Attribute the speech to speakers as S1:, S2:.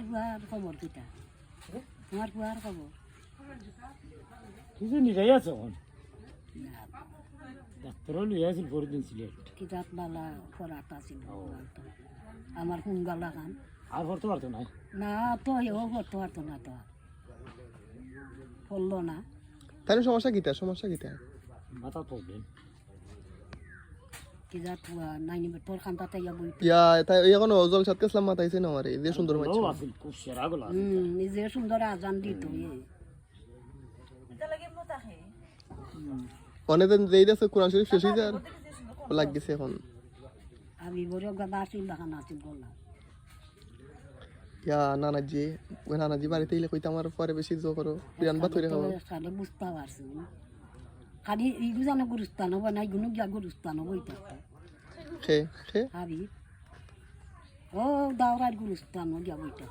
S1: তোমার বুয়ার খবর কিটা তোমার বুয়ার খবর।
S2: কিছু নিরাই আছে এখন?
S1: না।
S2: ডাক্তারও লিয়ে আছিল পরদিন সিলেট।
S1: কিতাব বালা পড়াত আছিল আমার হুঙ্গালা খান
S2: আর পড়তে পারতো না
S1: না তো এও করতে পারতো না তো। পড়ল না।
S3: তাহলে সমস্যা কিতা? সমস্যা কিতা?
S2: মাথা প্রবলেম
S1: কিতা তুয়া নাইনি তোর খান্তাতে ইয়া
S3: তাই এখন অজল সাত কেসলাম মাতাইছে না আমারে যে সুন্দর মাছ
S2: ও আছিল খুব সেরা গুলা।
S1: হুম নিজে সুন্দর আজান দিত এ
S3: যেই আছে কোরআন শরীফ শেষ হয়ে যায় লাগ গেছে এখন।
S1: আমি বড় গাদা আসিল দেখান আসিল বললাম
S3: ইয়া নানাজি ওই নানাজি বাড়িতে এলে কইতে আমার পরে বেশি জো করো বিরান ভাত হয়ে খাব
S1: বুঝতে পারছি খালি ইগু জানো গুরুস্থান হব না ইগুনো গিয়া গুরুস্থান হব এটা হাবি ও দাওরার গুরুস্থান গিয়া বইটা